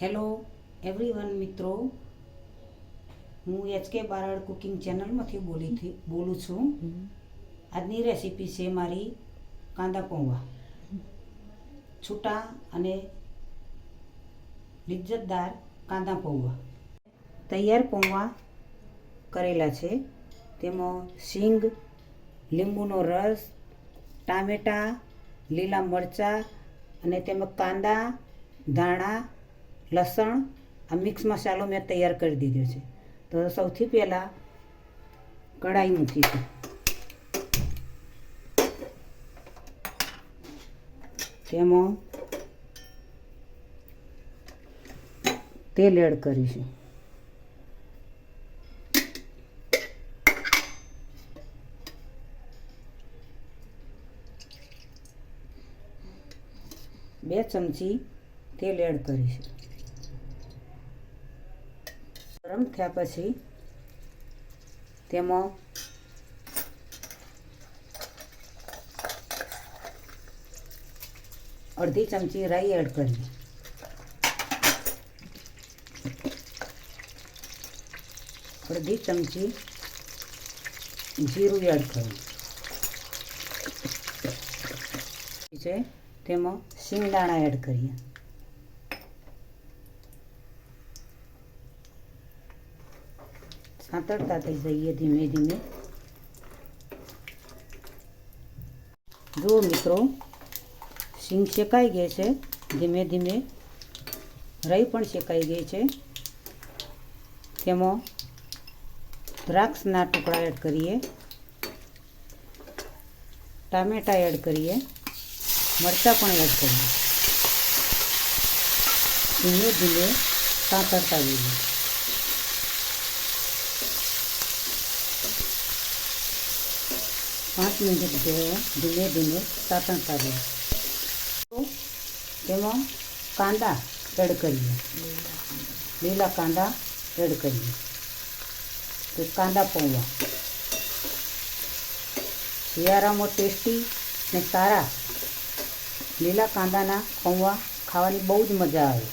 Hello everyone મિત્રો. હું HK Barad cooking ચેનલમાંથી બોલી બોલું છું. આજની રેસીપી છે મારી કાંદા પૌવા છૂટા અને લિજ્જતદાર કાંદા પૌવા તૈયાર પૌવા કરેલા છે. તેમાં સિંગ, લીંબુનો રસ, ટામેટાં, લીલા મરચાં અને તેમાં કાંદા, ધાણા લસણ, આ મિક્સ મસાલો મેં તૈયાર કરી દીધો છે. તો સૌથી પહેલાં કઢાઈ મૂકીશું. તેમાં તેલ એડ કરીશું. બે ચમચી તેલ એડ કરીશું. ગરમ થયા પછી તેમાં અડધી ચમચી રાઈ એડ કરીએ અડધી ચમચી જીરું એડ કરીએ છે તેમાં શિંગદાણા એડ કરીએ. સાંતળતા થઈ જઈએ ધીમે ધીમે. જુઓ મિત્રો સિંગ શેકાઈ ગઈ છે, ધીમે ધીમે. રહી પણ શેકાઈ ગઈ છે. તેમાં દ્રાક્ષના ટુકડા એડ કરીએ. ટામેટા એડ કરીએ. મરચાં પણ એડ કરીએ. ધીમે ધીમે સાંતળતા જઈએ. પાંચ મિનિટ જેવો ધીમે ધીમે સાતણતા રહીએ તો તેમાં કાંદા એડ કરીએ લીલા કાંદા એડ કરીએ તો કાંદા પૌવા શિયાળામાં ટેસ્ટી ને સારા લીલા કાંદાના પૌવા ખાવાની બહુ જ મજા આવે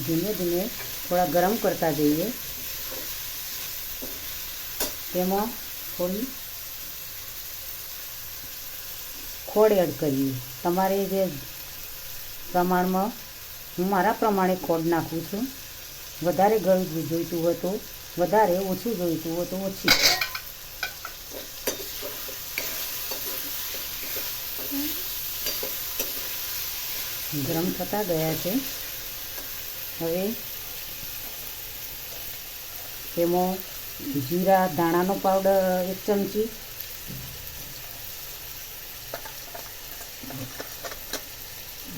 ધીમે ધીમે થોડા ગરમ કરતા જઈએ તેમાં થોડી ખોળ એડ કરીએ. તમારે જે પ્રમાણમાં, હું મારા પ્રમાણે ખોળ નાખું છું. વધારે ગળું જોઈતું હોય તો, વધારે ઓછું જોઈતું હોય તો ઓછી. ગરમ થતા ગયા છે. હવે તેમાં જીરા, ધાણાનો પાવડર એક ચમચી.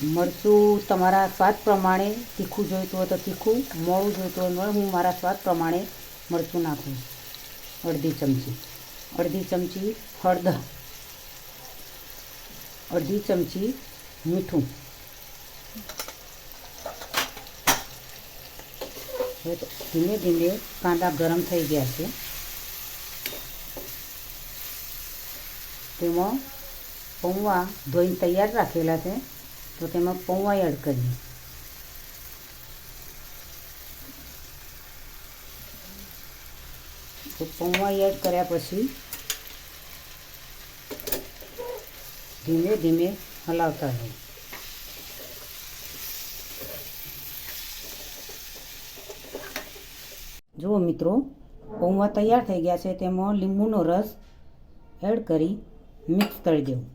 મરચું તમારા સ્વાદ પ્રમાણે તીખું જોઈતું હોય તો તીખું, મોળું જોઈતું હોય મોળું હું મારા સ્વાદ પ્રમાણે મરચું નાખું. અડધી ચમચી. અડધી ચમચી હળદર અડધી ચમચી મીઠું. હવે તો ધીમે ધીમે કાંદા ગરમ થઈ ગયા છે. તેમાં પૌવા ધોઈને તૈયાર રાખેલા છે. તો તેમાં પૌવા એડ કરીએ. તો પૌવા એડ કર્યા પછી ધીમે ધીમે હલાવતા રહીએ જુઓ મિત્રો, પૌવા તૈયાર થઈ ગયા છે. તેમાં લીંબુનો રસ એડ કરી મિક્સ કરી દેવું.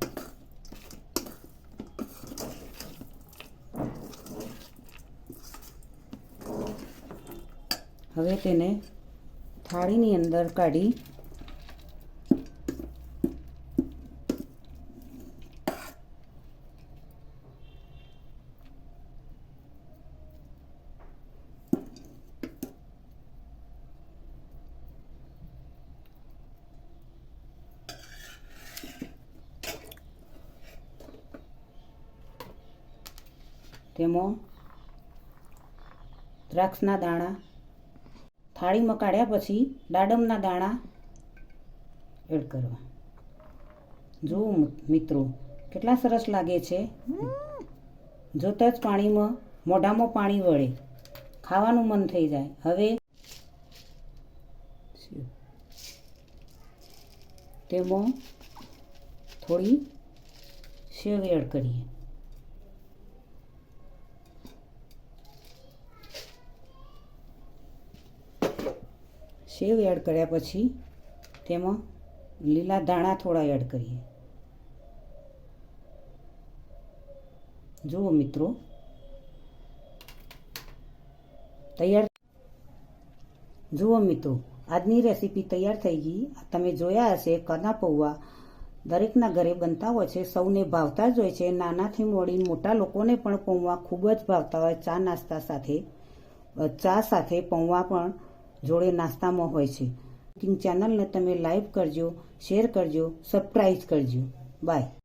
હવે તેને થાળીની અંદર કાઢી તેમાં દ્રાક્ષના દાણા થાળીમાં કાઢ્યા પછી દાડમના દાણા એડ કરવા. જુઓ મિત્રો, કેટલા સરસ લાગે છે. જોતાં જ પાણીમાં, મોઢામાં પાણી વળે. ખાવાનું મન થઈ જાય. હવે તેમાં થોડી સેવ એડ કરીએ. સેવ એડ કર્યા પછી તેમાં લીલા ધાણા થોડા એડ કરીએ. જુઓ મિત્રો. તૈયાર જુઓ મિત્રો, આજની રેસીપી તૈયાર થઈ ગઈ. તમે જોયા હશે, કના પૌવા દરેકના ઘરે બનતા હોય છે, સૌને ભાવતા જ હોય છે. નાનાથી મોડી મોટા લોકોને પણ પૌવા ખૂબ જ ભાવતા હોય. ચા નાસ્તા સાથે ચા સાથે પૌવા પણ જોડે નાસ્તામાં હોય છે. કુકિંગ ચેનલને તમે લાઈક કરજો શેર કરજો સબસ્ક્રાઈબ કરજો. બાય